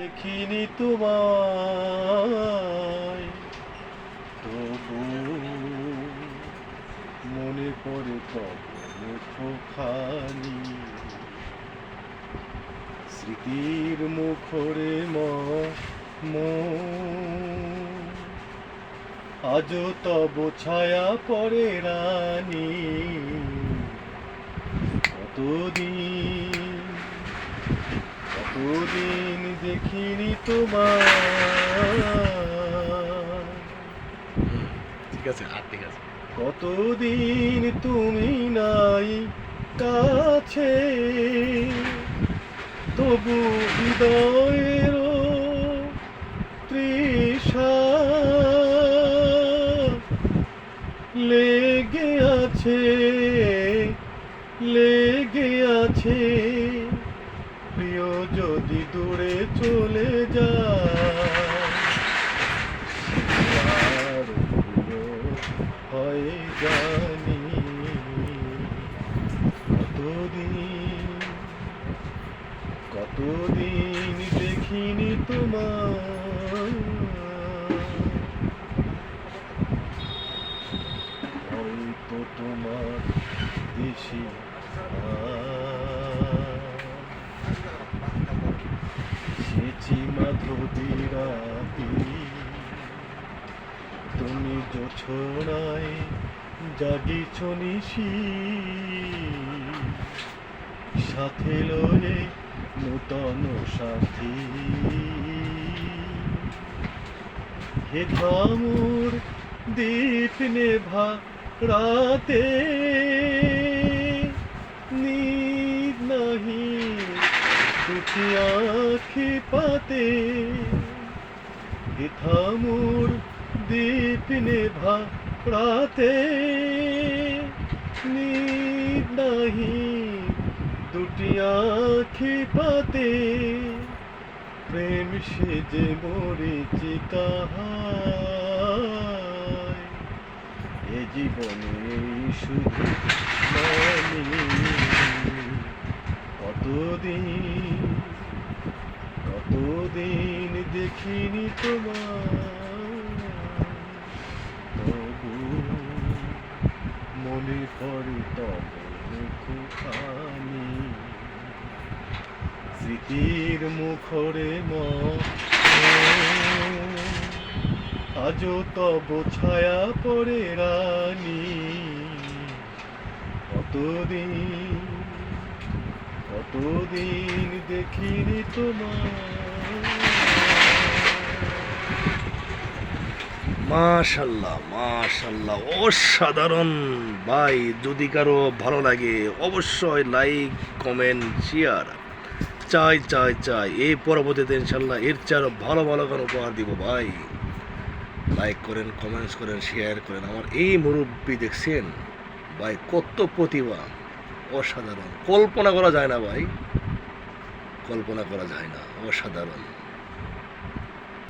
দেখিনি তোমায়। তবু মনে পড়ে তব মুখখানি। স্মৃতির মুখরে ম আজও তব ছায়া পরে রানী। কতদিন কতদিন দেখিনি তোমার ঠিক আছে আর ঠিক আছে। কতদিন তুমি নাই কাছে তবু হৃদয়ের তৃষা লেগে আছে লেগে আছে। প্রিয় যদি দূরে চলে যায় জানি কতদিন কতদিন দেখিনি তোমার তোমার দেশে জোছনায় জাগিছ নিশি। সাথে লয়ে নূতন সাথী। হে ধামুর দীপ নেভা রাতে, নীদ নাহি দুটি আখি পাতে। হে থামুর দীপ নেভা রাতে নীদ নাহি দুটি আখি পাতে প্রেম সেজে মরেছি কাহায় এ জীবনে শুধু কতদিন কতদিন দেখিনি তোমার তবু মনে পড়ে তব স্মৃতির মুখরে ম আজও তব ছায়া পড়ে রানী। কতদিন কতদিন দেখিনি তোমার মাশাল্লাহ মাশাল্লাহ। অসাধারণ। ভাই, যদি কারও ভালো লাগে, অবশ্যই লাইক, কমেন্ট, শেয়ার। চাই চাই চাই। এই পরবর্তীতে ইনশাল্লাহ এর চার ভালো ভালো গান উপহার দিব, ভাই। লাইক করেন, কমেন্টস করেন, শেয়ার করেন। আমার এই মুরব্বী দেখছেন? ভাই, কত প্রতিভা। অসাধারণ। কল্পনা করা যায় না, ভাই। কল্পনা করা যায় না। অসাধারণ।